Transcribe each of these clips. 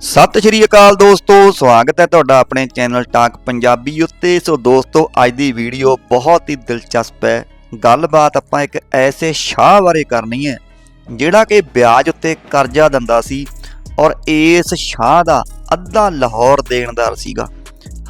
ਸਤਿ ਸ਼੍ਰੀ ਅਕਾਲ ਦੋਸਤੋ, ਸਵਾਗਤ ਹੈ ਤੁਹਾਡਾ ਆਪਣੇ ਚੈਨਲ ਟਾਕ ਪੰਜਾਬੀ ਉੱਤੇ। ਸੋ ਦੋਸਤੋ, ਅੱਜ ਦੀ ਵੀਡੀਓ ਬਹੁਤ ਹੀ ਦਿਲਚਸਪ ਹੈ। ਗੱਲਬਾਤ ਆਪਾਂ ਇੱਕ ਐਸੇ ਸ਼ਾਹ ਬਾਰੇ ਕਰਨੀ ਹੈ, ਜਿਹੜਾ ਕਿ ਵਿਆਜ ਉੱਤੇ ਕਰਜ਼ਾ ਦਿੰਦਾ ਸੀ ਔਰ ਇਸ ਸ਼ਾਹ ਦਾ ਅੱਧਾ ਲਾਹੌਰ ਦੇਣਦਾਰ ਸੀਗਾ।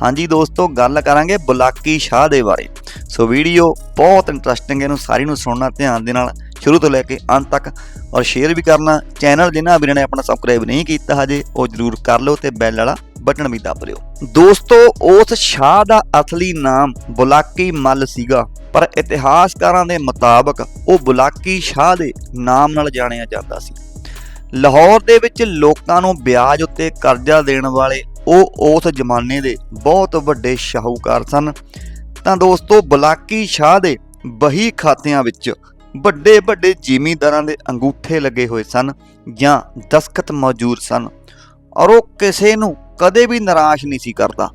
ਹਾਂਜੀ ਦੋਸਤੋ, ਗੱਲ ਕਰਾਂਗੇ ਬੁਲਾਕੀ ਸ਼ਾਹ ਦੇ ਬਾਰੇ। ਸੋ ਵੀਡੀਓ ਬਹੁਤ ਇੰਟਰਸਟਿੰਗ ਹੈ, ਇਹਨੂੰ ਸਾਰੀ ਨੂੰ ਸੁਣਨਾ, ਧਿਆਨ ਦੇ ਨਾਲ ਸ਼ੁਰੂ ਤੋਂ ਲੈ ਕੇ ਅੰਤ ਤੱਕ ਔਰ ਸ਼ੇਅਰ ਵੀ ਕਰਨਾ। ਚੈਨਲ ਜਿਨ੍ਹਾਂ ਵੀਰਾਂ ਨੇ ਆਪਣਾ ਸਬਸਕ੍ਰਾਈਬ ਨਹੀਂ ਕੀਤਾ ਹਜੇ, ਉਹ ਜਰੂਰ ਕਰ ਲਓ ਤੇ ਬੈਲ ਵਾਲਾ ਬਟਨ ਵੀ ਦਬ ਲਿਓ। ਦੋਸਤੋ, ਉਸ ਸ਼ਾਹ ਦਾ ਅਸਲੀ ਨਾਮ ਬੁਲਾਕੀ ਮੱਲ ਸੀਗਾ, ਪਰ ਇਤਿਹਾਸਕਾਰਾਂ ਦੇ ਮੁਤਾਬਕ ਉਹ ਬੁਲਾਕੀ ਸ਼ਾਹ ਦੇ ਨਾਮ ਨਾਲ ਜਾਣਿਆ ਜਾਂਦਾ ਸੀ। ਲਾਹੌਰ ਦੇ ਵਿੱਚ ਲੋਕਾਂ ਨੂੰ ਵਿਆਜ ਉੱਤੇ ਕਰਜ਼ਾ ਦੇਣ ਵਾਲੇ ਉਹ ਉਸ ਜ਼ਮਾਨੇ ਦੇ ਬਹੁਤ ਵੱਡੇ ਸ਼ਾਹੂਕਾਰ ਸਨ। ਤਾਂ ਦੋਸਤੋ, ਬਲਾਕੀ ਸ਼ਾਹ ਦੇ ਬਹੀ ਖਾਤਿਆਂ ਵਿੱਚ ਵੱਡੇ ਵੱਡੇ ਜ਼ਿਮੀਂਦਾਰਾਂ ਦੇ ਅੰਗੂਠੇ ਲੱਗੇ ਹੋਏ ਸਨ ਜਾਂ ਦਸਖਤ ਮੌਜੂਦ ਸਨ ਔਰ ਉਹ ਕਿਸੇ ਨੂੰ ਕਦੇ ਵੀ ਨਿਰਾਸ਼ ਨਹੀਂ ਸੀ ਕਰਦਾ।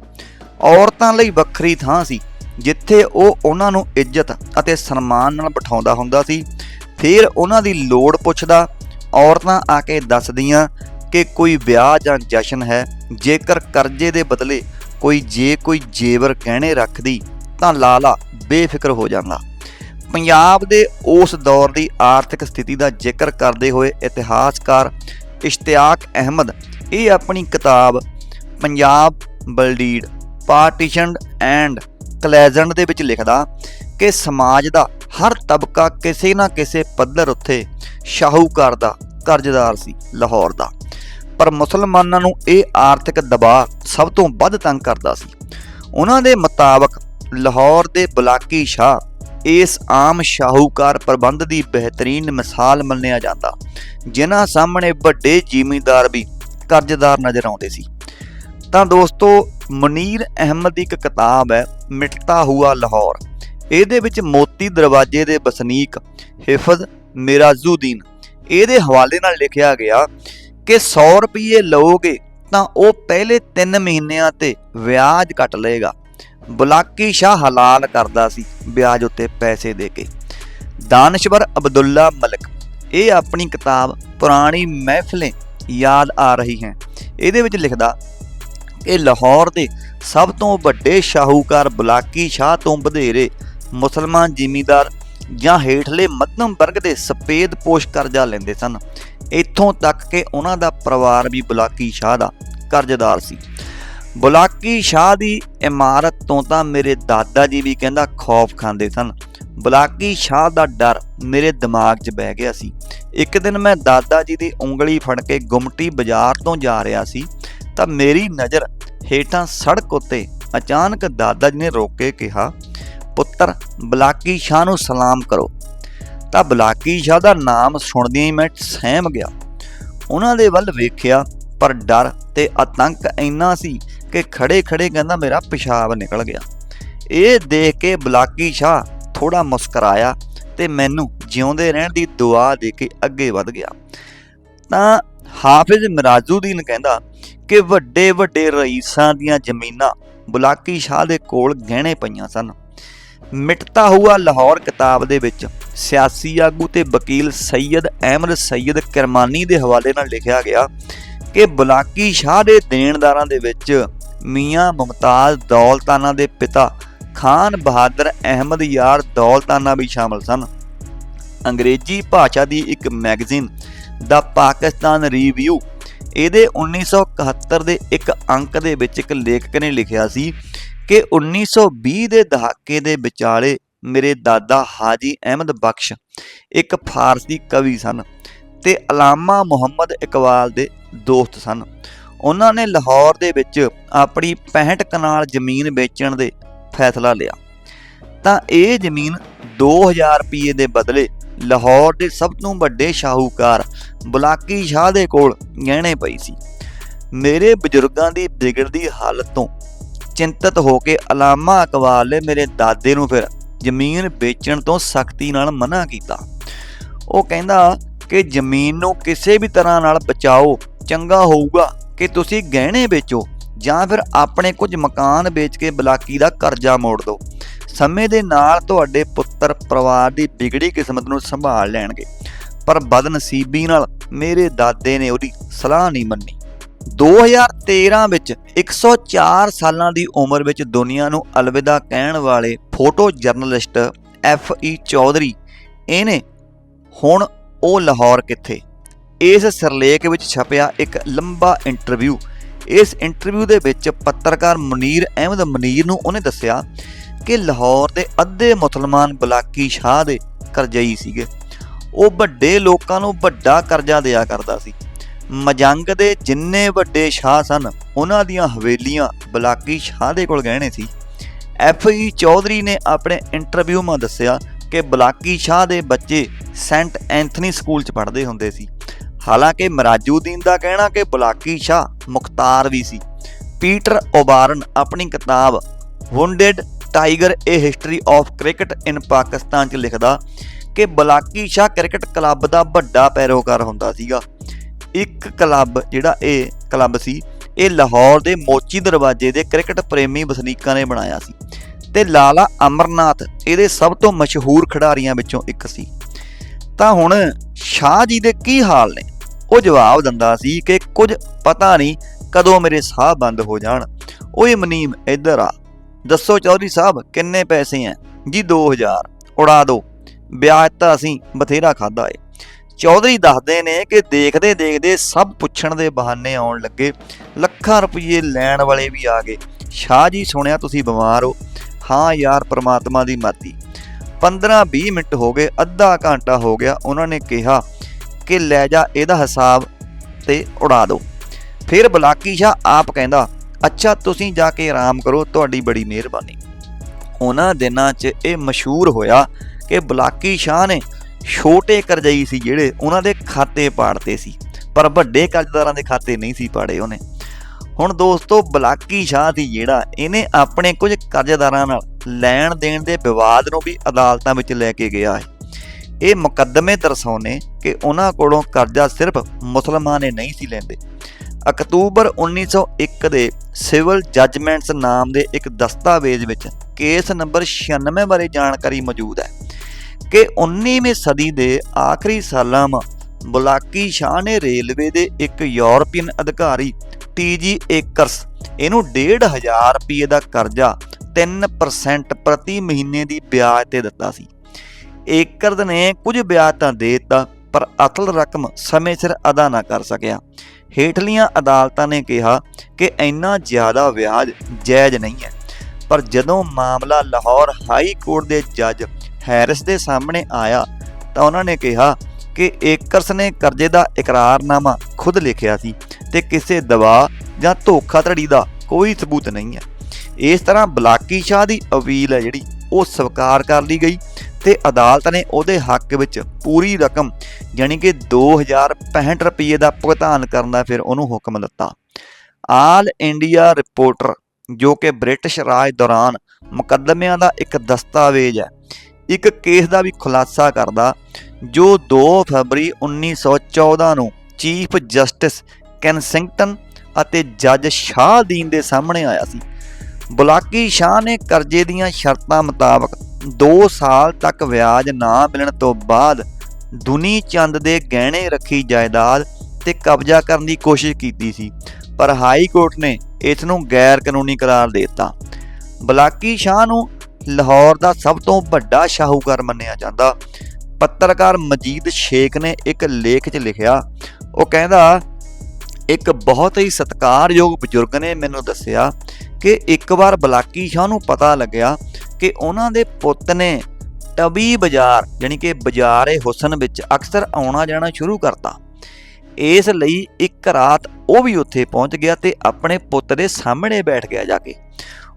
ਔਰਤਾਂ ਲਈ ਵੱਖਰੀ ਥਾਂ ਸੀ, ਜਿੱਥੇ ਉਹ ਉਹਨਾਂ ਨੂੰ ਇੱਜ਼ਤ ਅਤੇ ਸਨਮਾਨ ਨਾਲ ਬਿਠਾਉਂਦਾ ਹੁੰਦਾ ਸੀ। ਫਿਰ ਉਹਨਾਂ ਦੀ ਲੋੜ ਪੁੱਛਦਾ, ਔਰਤਾਂ ਆ ਕੇ ਦੱਸਦੀਆਂ ਕਿ ਕੋਈ ਵਿਆਹ ਜਾਂ ਜਸ਼ਨ ਹੈ, ਜੇਕਰ ਕਰਜ਼ੇ ਦੇ ਬਦਲੇ ਕੋਈ ਜੇ ਕੋਈ ਜੇਵਰ ਗਹਿਣੇ ਰੱਖਦੀ, ਤਾਂ ਲਾਲਾ ਬੇਫਿਕਰ ਹੋ ਜਾਂਦਾ। ਪੰਜਾਬ ਦੇ ਉਸ ਦੌਰ ਦੀ ਆਰਥਿਕ ਸਥਿਤੀ ਦਾ ਜ਼ਿਕਰ ਕਰਦੇ ਹੋਏ ਇਤਿਹਾਸਕਾਰ ਇਸ਼ਤਿਆਕ ਅਹਿਮਦ ਇਹ ਆਪਣੀ ਕਿਤਾਬ ਪੰਜਾਬ ਬਲਡੀਡ ਪਾਰਟੀਸ਼ਨਡ ਐਂਡ ਕਲੈਜ਼ੈਂਡ ਦੇ ਵਿੱਚ ਲਿਖਦਾ ਕਿ ਸਮਾਜ ਦਾ ਹਰ ਤਬਕਾ ਕਿਸੇ ਨਾ ਕਿਸੇ ਪੱਧਰ ਉੱਤੇ ਸ਼ਾਹੂਕਾਰ ਦਾ ਕਰਜ਼ਦਾਰ ਸੀ ਲਾਹੌਰ ਦਾ। ਪਰ ਮੁਸਲਮਾਨਾਂ ਨੂੰ ਇਹ ਆਰਥਿਕ ਦਬਾਅ ਸਭ ਤੋਂ ਵੱਧ ਤੰਗ ਕਰਦਾ ਸੀ। ਉਹਨਾਂ ਦੇ ਮੁਤਾਬਕ ਲਾਹੌਰ ਦੇ ਬਲਾਕੀ ਸ਼ਾਹ ਇਸ ਆਮ ਸ਼ਾਹੂਕਾਰ ਪ੍ਰਬੰਧ ਦੀ ਬਿਹਤਰੀਨ ਮਿਸਾਲ ਮੰਨਿਆ ਜਾਂਦਾ, ਜਿਨ੍ਹਾਂ ਸਾਹਮਣੇ ਵੱਡੇ ਜ਼ਿਮੀਂਦਾਰ ਵੀ ਕਰਜ਼ਦਾਰ ਨਜ਼ਰ ਆਉਂਦੇ ਸੀ। ਤਾਂ ਦੋਸਤੋ, ਮਨੀਰ ਅਹਿਮਦ ਦੀ ਇੱਕ ਕਿਤਾਬ ਹੈ, ਮਿਟਤਾ ਹੁਆ ਲਾਹੌਰ। ਇਹਦੇ ਵਿੱਚ ਮੋਤੀ ਦਰਵਾਜ਼ੇ ਦੇ ਵਸਨੀਕ ਹਿਫਜ਼ ਮਿਰਾਜ਼ੂਦੀਨ ਇਹਦੇ ਹਵਾਲੇ ਨਾਲ ਲਿਖਿਆ ਗਿਆ ਕਿ 100 ਰੁਪਏ ਲਓਗੇ ਤਾਂ ਉਹ ਪਹਿਲੇ 3 ਮਹੀਨਿਆਂ ਤੇ ਵਿਆਜ ਕੱਟ ਲਏਗਾ। ਬੁਲਾਕੀ ਸ਼ਾਹ ਹਲਾਲ ਕਰਦਾ ਸੀ ਵਿਆਜ ਉੱਤੇ ਪੈਸੇ ਦੇ ਕੇ। ਦਾਨਸ਼ਵਰ ਅਬਦੁੱਲਾ ਮਲਕ, ਇਹ ਆਪਣੀ ਕਿਤਾਬ ਪੁਰਾਣੀ ਮਹਿਫਲੇ ਯਾਦ ਆ ਰਹੀ ਹੈ। ਇਹਦੇ ਵਿੱਚ ਲਿਖਦਾ ਕਿ ਲਾਹੌਰ ਦੇ ਸਭ ਤੋਂ ਵੱਡੇ ਸ਼ਾਹੂਕਾਰ ਬੁਲਾਕੀ ਸ਼ਾਹ ਤੋਂ ਵਧੇਰੇ ਮੁਸਲਮਾਨ ਜ਼ਿਮੀਂਦਾਰ ਜਾਂ ਹੇਠਲੇ ਮੱਧਮ ਵਰਗ ਦੇ ਸਫੇਦ ਪੋਸ਼ ਕਰਜ਼ਾ ਲੈਂਦੇ ਸਨ। ਇੱਥੋਂ ਤੱਕ ਕਿ ਉਹਨਾਂ ਦਾ ਪਰਿਵਾਰ ਵੀ ਬੁਲਾਕੀ ਸ਼ਾਹ ਦਾ ਕਰਜ਼ਦਾਰ ਸੀ। ਬੁਲਾਕੀ ਸ਼ਾਹ ਦੀ ਇਮਾਰਤ ਤੋਂ ਤਾਂ ਮੇਰੇ ਦਾਦਾ ਜੀ ਵੀ ਕਹਿੰਦਾ ਖੌਫ ਖਾਂਦੇ ਸਨ। ਬੁਲਾਕੀ ਸ਼ਾਹ ਦਾ ਡਰ ਮੇਰੇ ਦਿਮਾਗ 'ਚ ਬਹਿ ਗਿਆ ਸੀ। ਇੱਕ ਦਿਨ ਮੈਂ ਦਾਦਾ ਜੀ ਦੀ ਉਂਗਲੀ ਫੜ ਕੇ ਗੁਮਟੀ ਬਾਜ਼ਾਰ ਤੋਂ ਜਾ ਰਿਹਾ ਸੀ, ਤਾਂ ਮੇਰੀ ਨਜ਼ਰ ਹੇਠਾਂ ਸੜਕ ਉੱਤੇ ਅਚਾਨਕ ਦਾਦਾ ਜੀ ਨੇ ਰੋਕ ਕੇ ਕਿਹਾ ਪੁੱਤਰ ਬਲਾਕੀ ਸ਼ਾਹ ਨੂੰ ਸਲਾਮ ਕਰੋ। ਤਾਂ ਬਲਾਕੀ ਸ਼ਾਹ ਦਾ ਨਾਮ ਸੁਣਦਿਆਂ ਹੀ ਮੈਂ ਸਹਿਮ ਗਿਆ। ਉਹਨਾਂ ਦੇ ਵੱਲ ਵੇਖਿਆ ਪਰ ਡਰ ਤੇ ਆਤੰਕ ਇੰਨਾ ਸੀ ਕਿ ਖੜੇ ਖੜੇ ਕਹਿੰਦਾ ਮੇਰਾ ਪਿਸ਼ਾਬ ਨਿਕਲ ਗਿਆ। ਇਹ ਦੇਖ ਕੇ ਬਲਾਕੀ ਸ਼ਾਹ ਥੋੜਾ ਮੁਸਕਰਾਇਆ ਤੇ ਮੈਨੂੰ ਜਿਉਂਦੇ ਰਹਿਣ ਦੀ ਦੁਆ ਦੇ ਕੇ ਅੱਗੇ ਵਧ ਗਿਆ। ਤਾਂ ਹਾਫਿਜ਼ ਮਿਰਾਜ਼ੂਦੀਨ ਕਹਿੰਦਾ ਕਿ ਵੱਡੇ ਵੱਡੇ ਰਈਸਾਂ ਦੀਆਂ ਜ਼ਮੀਨਾਂ ਬੁਲਾਕੀ ਸ਼ਾਹ ਦੇ ਕੋਲ ਗਹਿਣੇ ਪਈਆਂ ਸਨ। ਮਿਟਤਾ ਹੁਆ ਲਾਹੌਰ ਕਿਤਾਬ ਦੇ ਵਿੱਚ। ਸਿਆਸੀ ਆਗੂ ਤੇ ਵਕੀਲ ਸੈਯਦ ਅਹਿਮਦ ਸੈਯਦ ਕਰਮਾਨੀ ਦੇ ਹਵਾਲੇ ਨਾਲ ਲਿਖਿਆ ਗਿਆ ਕਿ ਬੁਲਾਕੀ ਸ਼ਾਹ ਦੇ ਦੇਣਦਾਰਾਂ ਦੇ ਵਿੱਚ ਮੀਆਂ ਮੁਮਤਾਜ਼ ਦੌਲਤਾਨਾ ਦੇ ਪਿਤਾ ਖਾਨ ਬਹਾਦਰ ਅਹਿਮਦ ਯਾਰ ਦੌਲਤਾਨਾ ਵੀ ਸ਼ਾਮਲ ਸਨ। ਅੰਗਰੇਜ਼ੀ ਭਾਸ਼ਾ ਦੀ ਇੱਕ ਮੈਗਜ਼ੀਨ ਦਾ ਪਾਕਿਸਤਾਨ ਰਿਵਿਊ ਇਹਦੇ 1971 ਦੇ ਇੱਕ ਅੰਕ ਦੇ ਵਿੱਚ ਇੱਕ ਲੇਖਕ ਨੇ ਲਿਖਿਆ ਸੀ ਕਿ 1920 ਦੇ ਦਹਾਕੇ ਦੇ ਵਿਚਾਲੇ ਮੇਰੇ ਦਾਦਾ ਹਾਜੀ ਅਹਿਮਦ ਬਖਸ਼ ਇੱਕ ਫਾਰਸੀ ਕਵੀ ਸਨ ਤੇ ਅਲਾਮਾ ਮੁਹੰਮਦ ਇਕਬਾਲ ਦੇ ਦੋਸਤ ਸਨ। ਉਹਨਾਂ ਨੇ ਲਾਹੌਰ ਦੇ ਵਿੱਚ ਆਪਣੀ 65 ਕਨਾਲ ਜ਼ਮੀਨ ਵੇਚਣ ਦੇ ਫੈਸਲਾ ਲਿਆ। ਤਾਂ ਇਹ ਜ਼ਮੀਨ 2000 ਰੁਪਏ ਦੇ ਬਦਲੇ ਲਾਹੌਰ ਦੇ ਸਭ ਤੋਂ ਵੱਡੇ ਸ਼ਾਹੂਕਾਰ ਬੁਲਾਕੀ ਸ਼ਾਹ ਦੇ ਕੋਲ ਗਹਿਣੇ ਪਈ ਸੀ। ਮੇਰੇ ਬਜ਼ੁਰਗਾਂ ਦੀ ਵਿਗੜਦੀ ਹਾਲਤ ਤੋਂ ਚਿੰਤਤ ਹੋ ਕੇ ਅਲਾਮਾ ਅਕਬਾਲ ਨੇ ਮੇਰੇ ਦਾਦੇ ਨੂੰ ਫਿਰ ਜ਼ਮੀਨ ਵੇਚਣ ਤੋਂ ਸਖਤੀ ਨਾਲ ਮਨਾ ਕੀਤਾ। ਉਹ ਕਹਿੰਦਾ ਕਿ ਜ਼ਮੀਨ ਨੂੰ ਕਿਸੇ ਵੀ ਤਰ੍ਹਾਂ ਨਾਲ ਬਚਾਓ, ਚੰਗਾ ਹੋਊਗਾ ਕਿ ਤੁਸੀਂ ਗਹਿਣੇ ਵੇਚੋ ਜਾਂ ਫਿਰ ਆਪਣੇ ਕੁਝ ਮਕਾਨ ਵੇਚ ਕੇ ਬਲਾਕੀ ਦਾ ਕਰਜ਼ਾ ਮੋੜ ਦਿਓ। ਸਮੇਂ ਦੇ ਨਾਲ ਤੁਹਾਡੇ ਪੁੱਤਰ ਪਰਿਵਾਰ ਦੀ ਵਿਗੜੀ ਕਿਸਮਤ ਨੂੰ ਸੰਭਾਲ ਲੈਣਗੇ। ਪਰ ਬਦਨਸੀਬੀ ਨਾਲ ਮੇਰੇ ਦਾਦੇ ਨੇ ਉਹਦੀ ਸਲਾਹ ਨਹੀਂ ਮੰਨੀ। 2013 ਵਿੱਚ 104 ਸਾਲਾਂ ਦੀ ਉਮਰ ਵਿੱਚ ਦੁਨੀਆ ਨੂੰ ਅਲਵਿਦਾ ਕਹਿਣ ਵਾਲੇ photo journalist F E Chaudhary, ਇਹਨੇ ਹੁਣ ਉਹ ਲਾਹੌਰ ਕਿੱਥੇ? ਇਸ ਸਿਰਲੇਖ ਵਿੱਚ ਛਪਿਆ ਇੱਕ ਲੰਬਾ ਇੰਟਰਵਿਊ। ਇਸ ਇੰਟਰਵਿਊ ਦੇ ਵਿੱਚ ਪੱਤਰਕਾਰ ਮੁਨੀਰ ਅਹਿਮਦ ਮਨੀਰ ਨੂੰ ਉਹਨੇ ਦੱਸਿਆ ਕਿ ਲਾਹੌਰ ਦੇ ਅੱਧੇ ਮੁਸਲਮਾਨ ਬਲਾਕੀ ਸ਼ਾਹ ਦੇ ਕਰਜ਼ਈ ਸੀਗੇ। ਉਹ ਵੱਡੇ ਲੋਕਾਂ ਨੂੰ ਵੱਡਾ ਕਰਜ਼ਾ ਦਿਆ ਕਰਦਾ ਸੀ। ਮਜੰਗ ਦੇ ਜਿੰਨੇ ਵੱਡੇ ਸ਼ਾਹ ਸਨ, ਉਹਨਾਂ ਦੀਆਂ ਹਵੇਲੀਆਂ ਬਲਾਕੀ ਸ਼ਾਹ ਦੇ ਕੋਲ ਗਹਿਣੇ ਸੀ। ਐਫ ਈ ਚੌਧਰੀ ਨੇ ਆਪਣੇ ਇੰਟਰਵਿਊ ਮਾਂ ਦੱਸਿਆ ਕਿ ਬਲਾਕੀ ਸ਼ਾਹ ਦੇ ਬੱਚੇ ਸੈਂਟ ਐਂਥਨੀ ਸਕੂਲ 'ਚ ਪੜ੍ਹਦੇ ਹੁੰਦੇ ਸੀ। ਹਾਲਾਂਕਿ ਮਰਾਜੂਦੀਨ ਦਾ ਕਹਿਣਾ ਕਿ ਬਲਾਕੀ ਸ਼ਾਹ ਮੁਖਤਾਰ ਵੀ ਸੀ। ਪੀਟਰ ਓਬਾਰਨ ਆਪਣੀ ਕਿਤਾਬ wounded tiger a history of cricket in Pakistan 'ਚ ਲਿਖਦਾ ਕਿ ਬਲਾਕੀ ਸ਼ਾਹ ਕ੍ਰਿਕਟ ਕਲੱਬ ਦਾ ਵੱਡਾ ਪੈਰੋਕਾਰ ਹੁੰਦਾ ਸੀਗਾ। ਇੱਕ ਕਲੱਬ ਜਿਹੜਾ ਇਹ ਕਲੱਬ ਸੀ, ਇਹ ਲਾਹੌਰ ਦੇ ਮੋਚੀ ਦਰਵਾਜ਼ੇ ਦੇ ਕ੍ਰਿਕਟ ਪ੍ਰੇਮੀ ਵਸਨੀਕਾਂ ਨੇ ਬਣਾਇਆ ਸੀ ਤੇ ਲਾਲਾ ਅਮਰਨਾਥ ਇਹਦੇ ਸਭ ਤੋਂ ਮਸ਼ਹੂਰ ਖਿਡਾਰੀਆਂ ਵਿੱਚੋਂ ਇੱਕ ਸੀ। ਤਾਂ ਹੁਣ ਸ਼ਾਹ ਜੀ ਦੇ ਕੀ ਹਾਲ ਨੇ? ਉਹ ਜਵਾਬ ਦਿੰਦਾ ਸੀ ਕਿ ਕੁਝ ਪਤਾ ਨਹੀਂ ਕਦੋਂ ਮੇਰੇ ਸਾਹ ਬੰਦ ਹੋ ਜਾਣ। ਓਏ ਮਨੀਮ, ਇੱਧਰ ਆ। ਦੱਸੋ ਚੌਧਰੀ ਸਾਹਿਬ, ਕਿੰਨੇ ਪੈਸੇ ਐ? ਜੀ 2000 ਉਡਾ ਦਿਓ ਵਿਆਜ ਤਾਂ ਅਸੀਂ ਬਥੇਰਾ ਖਾਦਾ ਏ। ਚੌਧਰੀ ਦੱਸਦੇ ਨੇ ਕਿ ਦੇਖਦੇ ਦੇਖਦੇ ਸਭ ਪੁੱਛਣ ਦੇ ਬਹਾਨੇ ਆਉਣ ਲੱਗੇ। ਲੱਖਾਂ ਰੁਪਏ ਲੈਣ ਵਾਲੇ ਵੀ ਆ ਗਏ। ਸ਼ਾਹ ਜੀ ਸੁਣਿਆ, ਤੁਸੀਂ ਬਿਮਾਰ ਹੋ? ਹਾਂ ਯਾਰ, ਪ੍ਰਮਾਤਮਾ ਦੀ ਮਾਤੀ 15-20 ਮਿੰਟ ਹੋ ਗਏ, ਅੱਧਾ ਘੰਟਾ ਹੋ ਗਿਆ। ਉਹਨਾਂ ਨੇ ਕਿਹਾ ਕਿ, ਲੈ ਜਾ, ਇਹਦਾ ਹਿਸਾਬ ਤੇ ਉਡਾ ਦਿਓ। ਫਿਰ ਬਲਾਕੀ ਸ਼ਾਹ ਆਪ ਕਹਿੰਦਾ, ਅੱਛਾ, ਤੁਸੀਂ ਜਾ ਕੇ ਆਰਾਮ ਕਰੋ, ਤੁਹਾਡੀ ਬੜੀ ਮਿਹਰਬਾਨੀ। ਉਹਨਾਂ ਦਿਨਾਂ 'ਚ ਇਹ ਮਸ਼ਹੂਰ ਹੋਇਆ ਕਿ ਬਲਾਕੀ ਸ਼ਾਹ ਨੇ ਛੋਟੇ ਕਰਜ਼ਈ ਸੀ ਜਿਹੜੇ ਉਹਨਾਂ ਦੇ ਖਾਤੇ ਪਾੜਤੇ ਸੀ, ਪਰ ਵੱਡੇ ਕਰਜ਼ਦਾਰਾਂ ਦੇ ਖਾਤੇ ਨਹੀਂ ਸੀ ਪਾੜੇ ਉਹਨੇ। ਹੁਣ ਦੋਸਤੋ, ਬਲਾਕੀ ਸ਼ਾਹ ਸੀ ਜਿਹੜਾ ਇਹਨੇ ਆਪਣੇ ਕੁਝ ਕਰਜ਼ਦਾਰਾਂ ਨਾਲ ਲੈਣ ਦੇਣ ਦੇ ਵਿਵਾਦ ਨੂੰ ਵੀ ਅਦਾਲਤਾਂ ਵਿੱਚ ਲੈ ਕੇ ਗਿਆ ਹੈ। ਇਹ ਮੁਕੱਦਮੇ ਦਰਸਾਉਨੇ ਕਿ ਉਹਨਾਂ ਕੋਲੋਂ ਕਰਜ਼ਾ ਸਿਰਫ ਮੁਸਲਮਾਨ ਨੇ ਨਹੀਂ ਸੀ ਲੈਂਦੇ। ਅਕਤੂਬਰ 1901 ਦੇ ਸਿਵਲ ਜੱਜਮੈਂਟਸ ਨਾਮ ਦੇ ਇੱਕ ਦਸਤਾਵੇਜ਼ ਵਿੱਚ ਕੇਸ ਨੰਬਰ 96 ਬਾਰੇ ਜਾਣਕਾਰੀ ਮੌਜੂਦ ਹੈ ਕਿ 19ਵੀਂ ਸਦੀ ਦੇ ਆਖਰੀ ਸਾਲਾਂ 'ਚ ਬੁਲਾਕੀ ਸ਼ਾਹ ਨੇ ਰੇਲਵੇ ਦੇ ਇੱਕ ਯੂਰਪੀਅਨ ਅਧਿਕਾਰੀ ਟੀਜੀ ਏਕਰਸ, ਇਹਨੂੰ 1500 ਰੁਪਏ ਦਾ ਕਰਜ਼ਾ 3% ਪ੍ਰਤੀ ਮਹੀਨੇ ਦੀ ਵਿਆਜ ਤੇ ਦਿੱਤਾ ਸੀ। ਏਕਰਦ ਨੇ ਕੁਝ ਵਿਆਜ ਤਾਂ ਦੇ ਦਿੱਤਾ, ਪਰ ਅਸਲ ਰਕਮ ਸਮੇਂ ਸਿਰ ਅਦਾ ਨਾ ਕਰ ਸਕਿਆ। ਹੇਠਲੀਆਂ ਅਦਾਲਤਾਂ ਨੇ ਕਿਹਾ ਕਿ ਇੰਨਾ ਜ਼ਿਆਦਾ ਵਿਆਜ ਜਾਇਜ਼ ਨਹੀਂ ਹੈ। ਪਰ ਜਦੋਂ ਮਾਮਲਾ ਲਾਹੌਰ ਹਾਈ ਕੋਰਟ ਦੇ ਜੱਜ ਹੈਰਿਸ ਦੇ ਸਾਹਮਣੇ ਆਇਆ ਤਾਂ ਉਹਨਾਂ ਨੇ ਕਿਹਾ ਕਿ ਏਕਰਸ ਨੇ ਕਰਜ਼ੇ ਦਾ ਇਕਰਾਰਨਾਮਾ ਖੁਦ ਲਿਖਿਆ ਸੀ ਤੇ ਕਿਸੇ ਦਬਾਅ ਜਾਂ ਧੋਖਾਧੜੀ ਦਾ ਕੋਈ ਸਬੂਤ ਨਹੀਂ ਹੈ। ਇਸ ਤਰ੍ਹਾਂ ਬਲਾਕੀ ਸ਼ਾਹ ਦੀ ਅਪੀਲ ਹੈ ਜਿਹੜੀ ਉਹ ਸਵੀਕਾਰ ਕਰ ਲਈ ਗਈ ਤੇ ਅਦਾਲਤ ਨੇ ਉਹਦੇ ਹੱਕ ਵਿੱਚ ਪੂਰੀ ਰਕਮ ਯਾਨੀ ਕਿ 2065 ਰੁਪਏ ਦਾ ਭੁਗਤਾਨ ਕਰਨ ਦਾ ਫਿਰ ਉਹਨੂੰ ਹੁਕਮ ਦਿੱਤਾ। ਆਲ ਇੰਡੀਆ ਰਿਪੋਰਟਰ, ਜੋ ਕਿ ਬ੍ਰਿਟਿਸ਼ ਰਾਜ ਦੌਰਾਨ ਮੁਕੱਦਮਿਆਂ ਦਾ ਇੱਕ ਦਸਤਾਵੇਜ਼ ਹੈ, ਇੱਕ ਕੇਸ ਦਾ ਵੀ ਖੁਲਾਸਾ ਕਰਦਾ, ਜੋ 2 ਫਰਵਰੀ 1914 ਨੂੰ ਚੀਫ ਜਸਟਿਸ ਕੈਨਸਿੰਗਟਨ ਅਤੇ ਜੱਜ ਸ਼ਾਹਦੀਨ ਦੇ ਸਾਹਮਣੇ ਆਇਆ ਸੀ। ਬੁਲਾਕੀ ਸ਼ਾਹ ਨੇ ਕਰਜ਼ੇ ਦੀਆਂ ਸ਼ਰਤਾਂ ਮੁਤਾਬਕ 2 ਸਾਲ ਤੱਕ ਵਿਆਜ ਨਾ ਮਿਲਣ ਤੋਂ ਬਾਅਦ ਦੁਨੀ ਚੰਦ ਦੇ ਗਹਿਣੇ ਰੱਖੀ ਜਾਇਦਾਦ ਤੇ ਕਬਜ਼ਾ ਕਰਨ ਦੀ ਕੋਸ਼ਿਸ਼ ਕੀਤੀ ਸੀ, ਪਰ ਹਾਈ ਕੋਰਟ ਨੇ ਇਸ ਨੂੰ ਗੈਰ ਕਾਨੂੰਨੀ ਕਰਾਰ ਦੇ ਦਿੱਤਾ। ਬਲਾਕੀ ਸ਼ਾਹ ਨੂੰ ਲਾਹੌਰ ਦਾ ਸਭ ਤੋਂ ਵੱਡਾ ਸ਼ਾਹੂਕਾਰ ਮੰਨਿਆ ਜਾਂਦਾ। ਪੱਤਰਕਾਰ ਮਜੀਦ ਸ਼ੇਖ ਨੇ ਇੱਕ ਲੇਖ 'ਚ ਲਿਖਿਆ, ਉਹ ਕਹਿੰਦਾ, ਇੱਕ ਬਹੁਤ ਹੀ ਸਤਿਕਾਰਯੋਗ ਬਜ਼ੁਰਗ ਨੇ ਮੈਨੂੰ ਦੱਸਿਆ ਕਿ ਇੱਕ ਵਾਰ ਬਲਾਕੀ ਸ਼ਾਹ ਨੂੰ ਪਤਾ ਲੱਗਿਆ ਕਿ ਉਹਨਾਂ ਦੇ ਪੁੱਤ ਨੇ ਟਬੀ ਬਾਜ਼ਾਰ ਯਾਨੀ ਕਿ ਬਾਜ਼ਾਰ-ਏ ਹੁਸਨ ਵਿੱਚ ਅਕਸਰ ਆਉਣਾ ਜਾਣਾ ਸ਼ੁਰੂ ਕਰਤਾ। ਇਸ ਲਈ ਇੱਕ ਰਾਤ ਉਹ ਵੀ ਉੱਥੇ ਪਹੁੰਚ ਗਿਆ ਤੇ ਆਪਣੇ ਪੁੱਤ ਦੇ ਸਾਹਮਣੇ ਬੈਠ ਗਿਆ ਜਾ ਕੇ।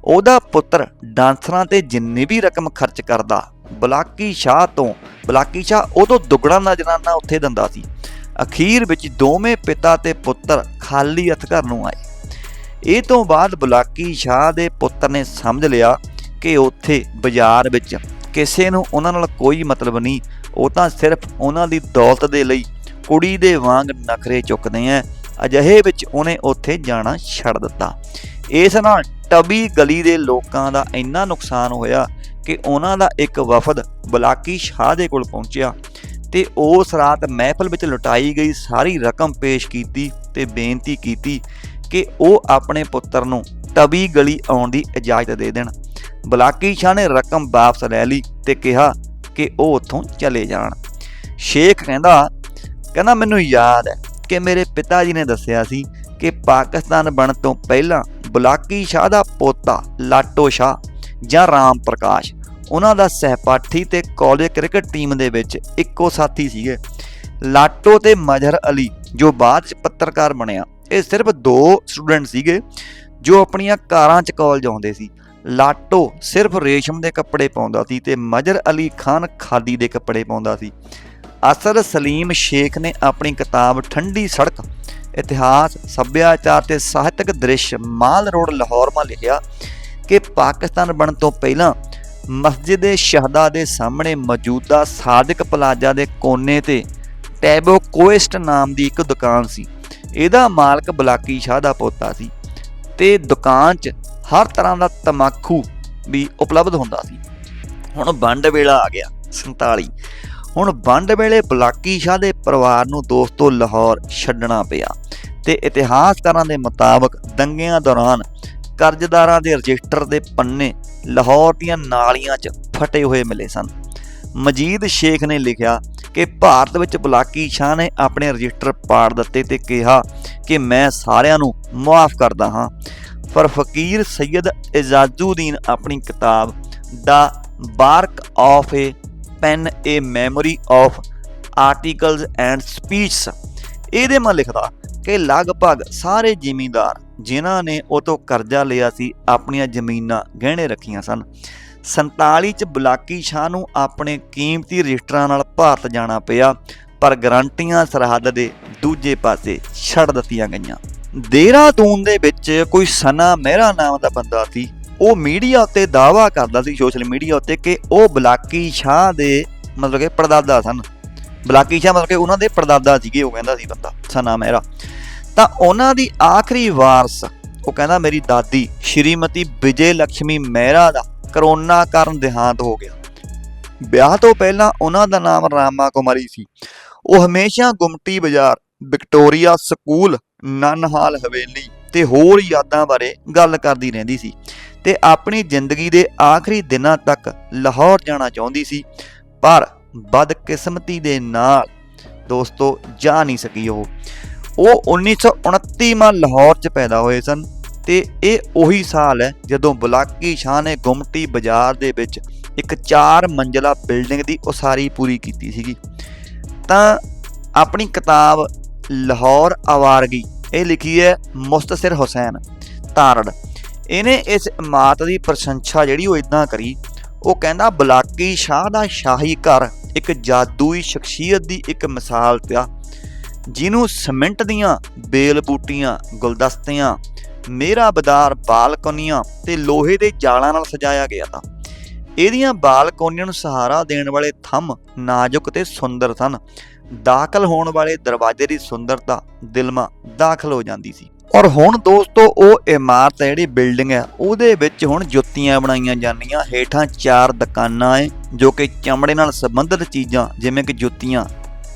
ਉਹਦਾ ਪੁੱਤਰ ਡਾਂਸਰਾਂ ਤੇ ਜਿੰਨੀ ਵੀ ਰਕਮ ਖਰਚ ਕਰਦਾ, ਬਲਾਕੀ ਸ਼ਾਹ ਤੋਂ, ਬਲਾਕੀ ਸ਼ਾਹ ਉਹ ਤੋਂ ਦੁੱਗਣਾ ਨਜ਼ਰਾਨਾ ਉੱਥੇ ਦਿੰਦਾ ਸੀ। ਅਖੀਰ ਵਿੱਚ ਦੋਵੇਂ ਪਿਤਾ ਤੇ ਪੁੱਤਰ ਖਾਲੀ ਹੱਥ ਘਰ ਨੂੰ ਆਏ। ਇਹ ਤੋਂ ਬਾਅਦ ਬਲਾਕੀ ਸ਼ਾਹ ਦੇ ਪੁੱਤਰ ਨੇ ਸਮਝ ਲਿਆ ਕਿ ਉੱਥੇ ਬਾਜ਼ਾਰ ਵਿੱਚ ਕਿਸੇ ਨੂੰ ਉਹਨਾਂ ਨਾਲ ਕੋਈ ਮਤਲਬ ਨਹੀਂ, ਉਹ ਤਾਂ ਸਿਰਫ ਉਹਨਾਂ ਦੀ ਦੌਲਤ ਦੇ ਲਈ ਕੁੜੀ ਦੇ ਵਾਂਗ ਨਖਰੇ ਚੁੱਕਦੇ ਆ ਅਜਿਹੇ ਵਿੱਚ ਉਹਨੇ ਉੱਥੇ ਜਾਣਾ ਛੱਡ ਦਿੱਤਾ। ਇਸ ਨਾਲ ਟਬੀ ਗਲੀ ਦੇ ਲੋਕਾਂ ਦਾ ਇੰਨਾ ਨੁਕਸਾਨ ਹੋਇਆ ਕਿ ਉਹਨਾਂ ਦਾ ਇੱਕ ਵਫਦ ਬਲਾਕੀ ਸ਼ਾਹ ਦੇ ਕੋਲ ਪਹੁੰਚਿਆ ਤੇ ਉਸ ਰਾਤ ਮਹਿਫਲ ਵਿੱਚ ਲੁਟਾਈ ਗਈ ਸਾਰੀ ਰਕਮ ਪੇਸ਼ ਕੀਤੀ ਤੇ ਬੇਨਤੀ ਕੀਤੀ ਕਿ ਉਹ ਆਪਣੇ ਪੁੱਤਰ ਨੂੰ ਤਵੀ ਗਲੀ ਆਉਣ ਦੀ ਇਜਾਜ਼ਤ ਦੇ ਦੇਣ। ਬਲਾਕੀ ਸ਼ਾਹ ਨੇ ਰਕਮ ਵਾਪਸ ਲੈ ਲਈ ਤੇ ਕਿਹਾ ਕਿ ਉਹ ਉੱਥੋਂ ਚਲੇ ਜਾਣ। ਸ਼ੇਖ ਕਹਿੰਦਾ ਕਹਿੰਦਾ, ਮੈਨੂੰ ਯਾਦ ਹੈ ਕਿ ਮੇਰੇ ਪਿਤਾ ਜੀ ਨੇ ਦੱਸਿਆ ਸੀ ਕਿ ਪਾਕਿਸਤਾਨ ਬਣਨ ਤੋਂ ਪਹਿਲਾਂ ਬੁਲਾਕੀ ਸ਼ਾਹ ਦਾ ਪੋਤਾ ਲਾਟੋ ਸ਼ਾਹ ਜਾਂ ਰਾਮ ਪ੍ਰਕਾਸ਼, ਉਹਨਾਂ ਦਾ ਸਹਿਪਾਠੀ ਤੇ ਕਾਲਜ ਕ੍ਰਿਕਟ ਟੀਮ ਦੇ ਵਿੱਚ ਇੱਕੋ ਸਾਥੀ ਸੀਗੇ। ਲਾਟੋ ਤੇ ਮਜ਼ਹਰ ਅਲੀ ਜੋ ਬਾਅਦ ਚ ਪੱਤਰਕਾਰ ਬਣਿਆ, ਇਹ ਸਿਰਫ ਦੋ ਸਟੂਡੈਂਟ ਸੀਗੇ ਜੋ ਆਪਣੀਆਂ ਕਾਰਾਂ ਚ ਕਾਲਜ ਆਉਂਦੇ ਸੀ। ਲਾਟੋ ਸਿਰਫ ਰੇਸ਼ਮ ਦੇ ਕੱਪੜੇ ਪਾਉਂਦਾ ਸੀ ਤੇ ਮਜ਼ਰ ਅਲੀ ਖਾਨ ਖਾਦੀ ਦੇ ਕੱਪੜੇ ਪਾਉਂਦਾ ਸੀ। ਅਸਰ ਸਲੀਮ ਸ਼ੇਖ ਨੇ ਆਪਣੀ ਕਿਤਾਬ ਠੰਡੀ ਸੜਕ, ਇਤਿਹਾਸ, ਸੱਭਿਆਚਾਰ ਤੇ ਸਾਹਿਤਕ ਦ੍ਰਿਸ਼ ਮਾਲ ਰੋਡ ਲਾਹੌਰ ਮਾ ਲਿਖਿਆ ਕਿ ਪਾਕਿਸਤਾਨ ਬਣਨ ਤੋਂ ਪਹਿਲਾਂ ਮਸਜਿਦ ਸ਼ਹਦਾ ਦੇ ਸਾਹਮਣੇ ਮੌਜੂਦਾ ਸਾਦਿਕ ਪਲਾਜ਼ਾ ਦੇ ਕੋਨੇ ਤੇ ਟੈਬੋ ਕੋਇਸਟ ਨਾਮ ਦੀ ਇੱਕ ਦੁਕਾਨ ਸੀ। ਇਹਦਾ ਮਾਲਕ ਬਲਾਕੀ ਸ਼ਾਹ ਦਾ ਪੋਤਾ ਸੀ। ਤੇ ਦੁਕਾਨ 'ਚ ਹਰ ਤਰ੍ਹਾਂ ਦਾ ਤਮਾਕੂ ਵੀ ਉਪਲਬਧ ਹੁੰਦਾ ਸੀ। ਹੁਣ ਵੰਡ ਵੇਲਾ ਆ ਗਿਆ 47 ਹੁਣ ਵੰਡ ਵੇਲੇ ਬਲਾਕੀ ਸ਼ਾਹ ਦੇ ਪਰਿਵਾਰ ਨੂੰ ਦੋਸਤੋ ਲਾਹੌਰ ਛੱਡਣਾ ਪਿਆ ਤੇ ਇਤਿਹਾਸਕਾਰਾਂ ਦੇ ਮੁਤਾਬਕ ਦੰਗਿਆਂ ਦੌਰਾਨ ਕਰਜ਼ਦਾਰਾਂ ਦੇ ਰਜਿਸਟਰ ਦੇ ਪੰਨੇ ਲਾਹੌਰ ਦੀਆਂ ਨਾਲੀਆਂ 'ਚ ਫਟੇ ਹੋਏ ਮਿਲੇ ਸਨ। ਮਜੀਦ ਸ਼ੇਖ ਨੇ ਲਿਖਿਆ ਕਿ ਭਾਰਤ ਵਿੱਚ ਬੁਲਾਕੀ ਸ਼ਾਹ ਨੇ ਆਪਣੇ ਰਜਿਸਟਰ ਪਾੜ ਦਿੱਤੇ ਤੇ ਕਿਹਾ ਕਿ ਮੈਂ ਸਾਰਿਆਂ ਨੂੰ ਮਾਫ ਕਰਦਾ ਹਾਂ। ਪਰ ਫਕੀਰ ਸੈਯਦ ਇਜਾਜ਼ੁਦੀਨ ਆਪਣੀ ਕਿਤਾਬ the bark of a pen a memory of articles and speeches. ਇਹਦੇ ਮੈਂ ਲਿਖਦਾ ਕਿ ਲਗਭਗ ਸਾਰੇ ਜ਼ਿਮੀਂਦਾਰ ਜਿਨ੍ਹਾਂ ਨੇ ਉਹ ਤੋਂ ਕਰਜ਼ਾ ਲਿਆ ਸੀ, ਆਪਣੀਆਂ ਜ਼ਮੀਨਾਂ ਗਹਿਣੇ ਰੱਖੀਆਂ ਸਨ। 47 ਚ ਬੁਲਾਕੀ ਸ਼ਾਹ ਨੂੰ ਆਪਣੇ ਕੀਮਤੀ ਰਜਿਸਟਰਾਂ ਨਾਲ ਭਾਰਤ ਜਾਣਾ ਪਿਆ, ਪਰ ਗਰੰਟੀਆਂ ਸਰਹੱਦ ਦੇ ਦੂਜੇ ਪਾਸੇ ਛੱਡ ਦਿੱਤੀਆਂ ਗਈਆਂ। ਦੇਹਰਾਦੂਨ ਦੇ ਵਿੱਚ ਕੋਈ ਸਨਾ ਮਹਿਰਾ ਨਾਮ ਦਾ ਬੰਦਾ ਸੀ। ਉਹ ਮੀਡੀਆ ਉੱਤੇ ਦਾਅਵਾ ਕਰਦਾ ਸੀ, ਸੋਸ਼ਲ ਮੀਡੀਆ ਉੱਤੇ ਕਿ ਉਹ ਬਲਾਕੀ ਸ਼ਾਹ ਦੇ ਮਤਲਬ ਕਿ ਪੜਦਾਦਾ ਸਨ। ਬਲਾਕੀ ਸ਼ਾਹ ਮਤਲਬ ਕਿ ਉਹਨਾਂ ਦੇ ਪੜਦਾਦਾ ਸੀਗੇ, ਉਹ ਕਹਿੰਦਾ ਸੀ ਬੰਦਾ, ਸਨਾ ਮਹਿਰਾ। ਤਾਂ ਉਹਨਾਂ ਦੀ ਆਖਰੀ ਵਾਰਸ, ਉਹ ਕਹਿੰਦਾ ਮੇਰੀ ਦਾਦੀ ਸ਼੍ਰੀਮਤੀ ਵਿਜੇ ਲక్ష్ਮੀ ਮਹਿਰਾ ਦਾ ਕਰੋਨਾ ਕਾਰਨ ਦੇਹਾਂਤ ਹੋ ਗਿਆ। ਵਿਆਹ ਤੋਂ ਪਹਿਲਾਂ ਉਹਨਾਂ ਦਾ ਨਾਮ ਰਾਮਾ ਕੁਮਾਰੀ ਸੀ। ਉਹ ਹਮੇਸ਼ਾ ਗੁਮਟੀ ਬਾਜ਼ਾਰ, ਵਿਕਟੋਰੀਆ ਸਕੂਲ, ਨਨਹਾਲ ਹਵੇਲੀ ਤੇ ਹੋਰ ਯਾਦਾਂ ਬਾਰੇ ਗੱਲ ਕਰਦੀ ਰਹਿੰਦੀ ਸੀ ਤੇ ਆਪਣੀ ਜ਼ਿੰਦਗੀ ਦੇ ਆਖਰੀ ਦਿਨਾਂ ਤੱਕ ਲਾਹੌਰ ਜਾਣਾ ਚਾਹੁੰਦੀ ਸੀ, ਪਰ ਬਦਕਿਸਮਤੀ ਦੇ ਨਾਲ ਦੋਸਤੋ ਜਾ ਨਹੀਂ ਸਕੀ ਉਹ। ਉਹ 1929 ਮਾਂ ਲਾਹੌਰ 'ਚ ਪੈਦਾ ਹੋਏ ਸਨ। ਤੇ ਇਹ ਉਹੀ ਸਾਲ ਹੈ ਜਦੋਂ ਬੁਲਾਕੀ ਸ਼ਾਹ ਨੇ ਗੁਮਟੀ ਬਾਜ਼ਾਰ ਦੇ ਵਿੱਚ ਇੱਕ 4 ਮੰਜ਼ਲਾ ਬਿਲਡਿੰਗ ਦੀ ਉਸਾਰੀ ਪੂਰੀ ਕੀਤੀ ਸੀਗੀ। ਤਾਂ ਆਪਣੀ ਕਿਤਾਬ ਲਾਹੌਰ ਆਵਾਰਗੀ, ਇਹ ਲਿਖੀ ਹੈ ਮੁਸਤਸਿਰ ਹੁਸੈਨ ਤਾਰੜ ਇਹਨੇ ਇਸ ਇਮਾਰਤ ਦੀ ਪ੍ਰਸ਼ੰਸਾ ਜਿਹੜੀ ਉਹ ਇਦਾਂ ਕਰੀ, ਉਹ ਕਹਿੰਦਾ, ਬਲਾਕੀ ਸ਼ਾਹ ਦਾ ਸ਼ਾਹੀ ਘਰ ਇੱਕ ਜਾਦੂਈ ਸ਼ਖਸੀਅਤ ਦੀ ਇੱਕ ਮਿਸਾਲ ਪਿਆ, ਜਿਹਨੂੰ ਸਿਮੈਂਟ ਦੀਆਂ ਬੇਲ ਬੂਟੀਆਂ, ਗੁਲਦਸਤਿਆਂ ਮੇਰਾ ਬਦਾਰ ਬਾਲਕੋਨੀਆਂ ਤੇ ਲੋਹੇ ਦੇ ਜਾਲਾਂ ਨਾਲ ਸਜਾਇਆ ਗਿਆ ਤਾਂ। ਇਹਦੀਆਂ ਬਾਲਕੋਨੀਆਂ ਨੂੰ ਸਹਾਰਾ ਦੇਣ ਵਾਲੇ ਥੰਮ ਨਾਜ਼ੁਕ ਤੇ ਸੁੰਦਰ ਸਨ। ਦਾਖਲ ਹੋਣ ਵਾਲੇ ਦਰਵਾਜ਼ੇ ਦੀ ਸੁੰਦਰਤਾ ਦਿਲਮਾ ਦਾਖਲ ਹੋ ਜਾਂਦੀ ਸੀ। ਔਰ ਹੁਣ ਦੋਸਤੋ, ਉਹ ਇਮਾਰਤ ਹੈ, ਜਿਹੜੀ ਬਿਲਡਿੰਗ ਹੈ, ਉਹਦੇ ਵਿੱਚ ਹੁਣ ਜੁੱਤੀਆਂ ਬਣਾਈਆਂ ਜਾਂਦੀਆਂ, ਹੇਠਾਂ ਚਾਰ ਦੁਕਾਨਾਂ ਹੈ ਜੋ ਕਿ ਚਮੜੇ ਨਾਲ ਸੰਬੰਧਿਤ ਚੀਜ਼ਾਂ, ਜਿਵੇਂ ਕਿ ਜੁੱਤੀਆਂ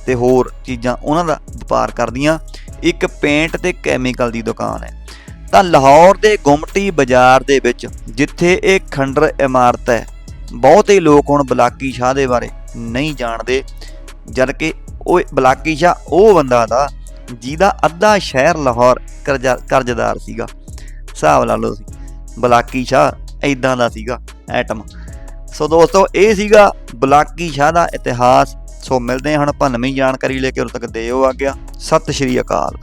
ਤੇ ਹੋਰ ਚੀਜ਼ਾਂ, ਉਹਨਾਂ ਦਾ ਵਪਾਰ ਕਰਦੀਆਂ। ਇੱਕ ਪੇਂਟ ਤੇ ਕੈਮੀਕਲ ਦੀ ਦੁਕਾਨ ਹੈ। ਤਾਂ ਲਾਹੌਰ ਦੇ ਗੁਮਟੀ ਬਾਜ਼ਾਰ ਦੇ ਵਿੱਚ, ਜਿੱਥੇ ਇਹ ਖੰਡਰ ਇਮਾਰਤ ਹੈ, ਬਹੁਤੇ ਲੋਕ ਹੁਣ ਬਲਾਕੀ ਸ਼ਾਹ ਦੇ ਬਾਰੇ ਨਹੀਂ ਜਾਣਦੇ, ਜਦ ਕਿ ਉਹ ਬਲਾਕੀ ਸ਼ਾਹ ਉਹ ਬੰਦਾ ਦਾ, ਜਿਹਦਾ ਅੱਧਾ ਸ਼ਹਿਰ ਲਾਹੌਰ ਕਰਜ਼ਾ, ਕਰਜ਼ਦਾਰ ਸੀਗਾ। ਹਿਸਾਬ ਲਾ ਲਓ ਸੀ ਬਲਾਕੀ ਸ਼ਾਹ ਐਦਾਂ ਦਾ ਸੀਗਾ, ਐਟਮ। ਸੋ ਦੋਸਤੋ, ਇਹ ਸੀਗਾ ਬਲਾਕੀ ਸ਼ਾਹ ਦਾ ਇਤਿਹਾਸ। ਸੋ ਮਿਲਦੇ ਹਾਂ ਹੁਣ ਭੰਨਵੀਂ ਜਾਣਕਾਰੀ ਲੈ ਕੇ, ਉਦੋਂ ਤੱਕ ਦਿਓ ਆ ਗਿਆ ਸਤਿ ਸ਼੍ਰੀ ਅਕਾਲ।